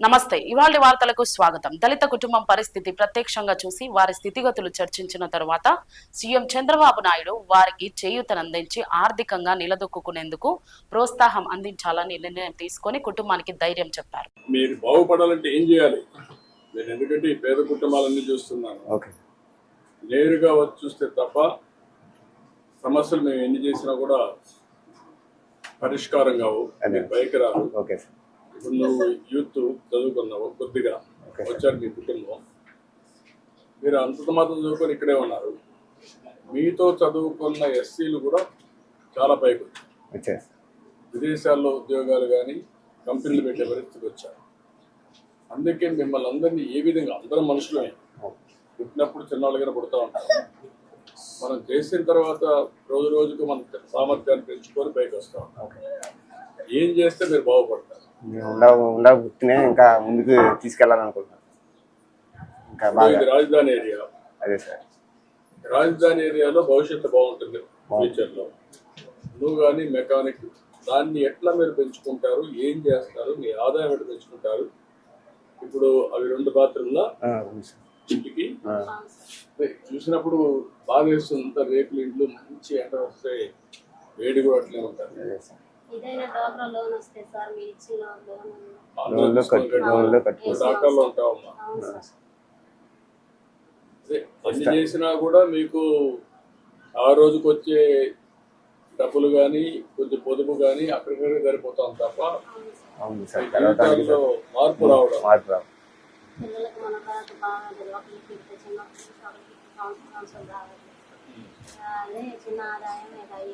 నమస్తే. ఇవాళ వార్తలకు స్వాగతం. దళిత కుటుంబం పరిస్థితి ప్రత్యక్షంగా చూసి వారి స్థితిగతులు చర్చించిన తరువాత సీఎం చంద్రబాబు నాయుడు వారికి చేయూతనందించి ఆర్థికంగా నిలదొక్కునేందుకు ప్రోత్సాహం అందించాలని నిర్ణయం తీసుకొని కుటుంబానికి ధైర్యం చెప్పారు. మీరు బాగుపడాలంటే ఏం చేయాలి? నేను ఎందుకంటే ఈ పేద కుటుంబాలన్నీ చూస్తున్నాను. ఓకే. నేరుగా వచ్చి చూస్తే తప్ప సమస్యలు మేము ఎన్ని చేసినా కూడా పరిష్కారం కావు. పైకి సార్. ఇప్పుడు నువ్వు యూత్ చదువుకున్నావు కొద్దిగా. వచ్చారు మీ కుటుంబం. మీరు అంతంత మాత్రం చదువుకొని ఇక్కడే ఉన్నారు. మీతో చదువుకున్న ఎస్సీలు కూడా చాలా పైకి వచ్చారు. వచ్చేసి విదేశాల్లో ఉద్యోగాలు కానీ కంపెనీలు పెట్టే పరిస్థితికి వచ్చారు. అందుకే మిమ్మల్ని అందరినీ ఏ విధంగా అందరం మనుషులమే. పుట్టినప్పుడు చిన్నవాళ్ళుగానే పుడతా ఉంటాం. మనం చేసిన తర్వాత రోజు రోజుకు మన సామర్థ్యాన్ని పెంచుకొని పైకి వస్తాం ఏం చేస్తే మీరు బాగుపడతారు? ఉండ గుర్తునే ఇంకా ముందుకు తీసుకెళ్ళాలనుకుంటున్నాను. ఇంకా బాగా రాజధాని ఏరియా. అదే సార్. రాజధాని ఏరియాలో భవిష్యత్తు బాగుంటుంది ఫ్యూచర్లో నువ్వు కానీ మెకానిక్ దాన్ని ఎట్లా మీరు పెంచుకుంటారు ఏం చేస్తారు మీ ఆదాయం ఎట్లా పెంచుకుంటారు? ఇప్పుడు అవి రెండు సార్. ఇంటికి? చూసినప్పుడు బాగా వేస్తుంది. రేకులు ఇంట్లో మంచి ఎండ వస్తే వేడి కూడా అట్లే ఉంటుంది. అదే సార్ ఇదైనా డాక్టర్ లోన్ వస్తే సార్ మీరు ఇచ్చిన లోన్ ఆంధ్ర లోన్లో తీసుకొని కట్టు లోన్లో కట్టు. కట్టుకోవచ్చు డాక్టర్లో ఉంటావమ్మా అవును సార్. అదే అన్ని చేసినా కూడా మీకు ఆ రోజుకి వచ్చే డబ్బులు కానీ కొంచెం పొదుపు కానీ అక్కడికక్కడే సరిపోతాం తప్ప అవును సార్. జీవితాల్లో మార్పు రావడం. మార్పు రావు పిల్లలకు మన తర్వాత బాగా ఒకరికి పెడితే చిన్న ఒకరికి సంవత్సరం రావాలి. అదే చిన్న ఆదాయం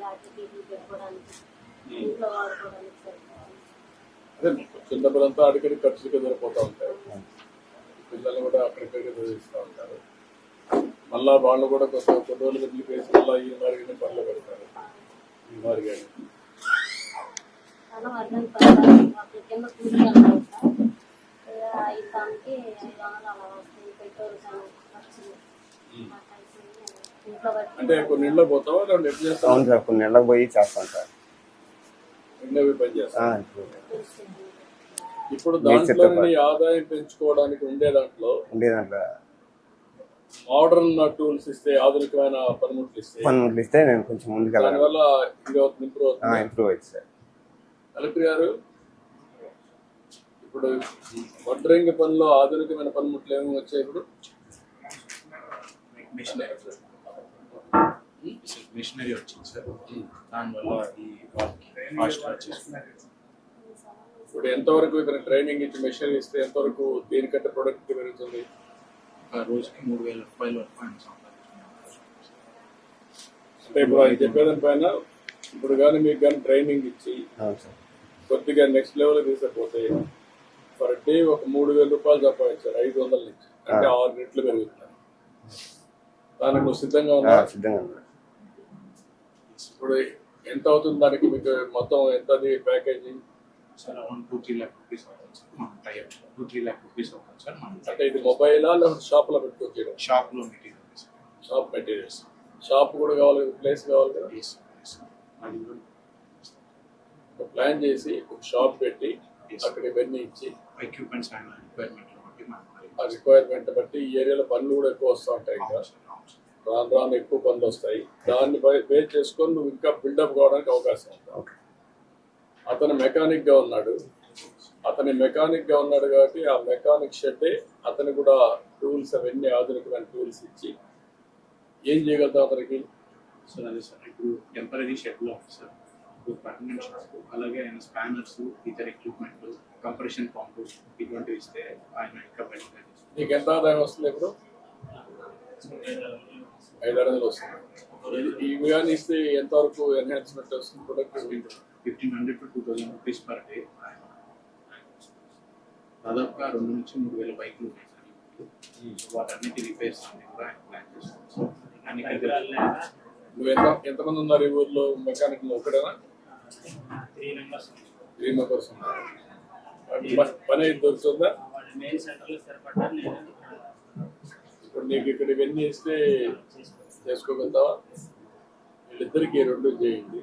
అటు ఇటు పెట్టుకోవడానికి. అదే చిన్న డబ్బులంతా అడిగడి ఖర్చులకి సరిపోతూ ఉంటాయి పిల్లల్ని కూడా అక్కడికక్కడే చదివిస్తూ ఉంటారు. మళ్ళా వాళ్ళు కూడా కొంత కొన్ని రోజులు వదిలిపేసి మళ్ళీ ఈ మారిగానే పనులు పెడతారు. ఈ మారిగానే అంటే కొన్ని ఇళ్ళకి పోతావా? లేదంటే ఎట్లా చేస్తావు? అవును సార్ కొన్ని పోయి చేస్తాం సార్ ఇళ్ళవి పని చేస్తావు ఆ, ఇప్పుడు దాంట్లో ఆదాయం పెంచుకోవడానికి ఉండే దాంట్లో ఉండే దాంట్లో. మోడర్న్ టూల్స్ ఇస్తే ఆధునికమైన పనిముట్లు ఇస్తే పనులు ఇస్తే నేను కొంచెం ముందుకు దానివల్ల ఇంప్రూవ్ అవుతుంది ఇంప్రూవ్ అయింది సార్. కలెక్టర్ గారు ఇప్పుడు వడ్రంగి పనిలో ఆధునికమైన పనిముట్లు ఏమేమి వచ్చాయి ఇప్పుడు? మిషనరీ మిషనరీ వచ్చింది సార్. దానివల్ల ఈ ఫాస్ట్ వచ్చేసింది. ఇప్పుడు ఎంతవరకు ఇక్కడ ట్రైనింగ్ ఇచ్చి మెషిన్ ఇస్తే ఎంతవరకు దీనికంటే ప్రొడక్ట్ పెరుగుతుంది? ఒక రోజుకి మూడు వేల రూపాయల వరకు ఆయన అంటే ఇప్పుడు ఆయన చెప్పేదాని పైన ఇప్పుడు కానీ మీకు కానీ ట్రైనింగ్ ఇచ్చి అవును సార్. కొద్దిగా నెక్స్ట్ లెవెల్ తీసుకపోతే పర్ డే ఒక మూడు వేల రూపాయలు సంపాదించారు ఐదు వందల నుంచి. అంటే ఆరు రెట్లు పెరుగుతున్నారు. దానికి సిద్ధంగా ఆ, ఉన్నా సిద్ధంగా ఉన్నాను. ఇప్పుడు ఎంత అవుతుంది దానికి మీకు మొత్తం ఎంత package sir around two three lakh rupees అవుతుంది సార్. మనం type two three lakh rupees అవుతుంది సార్. మనం అంటే ఇది మొబైలా లేకపోతే షాప్లో పెట్టుకోవచ్చు షాప్లో మెటీరియల్ షాప్ మెటీరియల్స్. షాప్ కూడా కావాలి కదా? ప్లేస్ కావాలి కదా. అది ప్లాన్ చేసి ఒక షాప్ పెట్టి. అక్కడ ఇవన్నీ ఇచ్చి ఎక్విప్మెంట్స్ రిక్వైర్మెంట్ బట్టి రిక్వైర్మెంట్ బట్టి ఈ ఏరియాలో పనులు కూడా ఎక్కువ వస్తూ ఉంటాయి ఇంకా అవును సార్ అవును సార్ రాను రాను ఎక్కువ పనులు వస్తాయి. దాన్ని బేస్ చేసుకొని నువ్వు ఇంకా బిల్డప్ కావడానికి అవకాశం ఉంది. అతను మెకానిక్గా ఉన్నాడు. అతని మెకానిక్గా ఉన్నాడు కాబట్టి ఆ మెకానిక్ షెడ్ అతను కూడా టూల్స్ అవన్నీ ఆధునికమైన టూల్స్ ఇచ్చి ఏం చేయగలుగుతాం అతనికి? సార్ అదే సార్ ఇప్పుడు టెంపరీ షెడ్లో సార్ ఇప్పుడు పర్మనెంట్ షాప్ అలాగే ఆయన స్పానర్స్ ఇతర ఎక్విప్మెంట్ కంప్రెషన్ పంపు ఇటువంటివి ఇస్తే ఆయన ఇంకా చేస్తారు. నీకు ఎంత ఆదాయం వస్తుంది ఇప్పుడు? ఐదు వస్తుంది. ఇది- ఇవి కానీ ఇస్తే ఎంతవరకు ఎన్హాన్స్మెంట్ వస్తుంది? Product fifteen hundred to two thousand rupees per day దాదాపుగా రెండు నుంచి మూడు వేల బైక్లు. సో వాటన్నిటి రిపేర్స్ అన్ని కూడా ప్లాన్ నువ్వు ఎంత ఎంతమంది ఉన్నారు ఈ ఊర్లో? మెకానిక్ ఒకటేనా త్రీ మెంబర్స్ ఉన్నారు. పని దొరుకుతుందా వాడి మెయిన్ సెంటర్లో స్థిరపడ్డారు నేను ఇప్పుడు నీకు ఇక్కడ ఇవన్నీ ఇస్తే చేసుకోగలుగుతావా? వీళ్ళిద్దరికి రెండు చేయండి.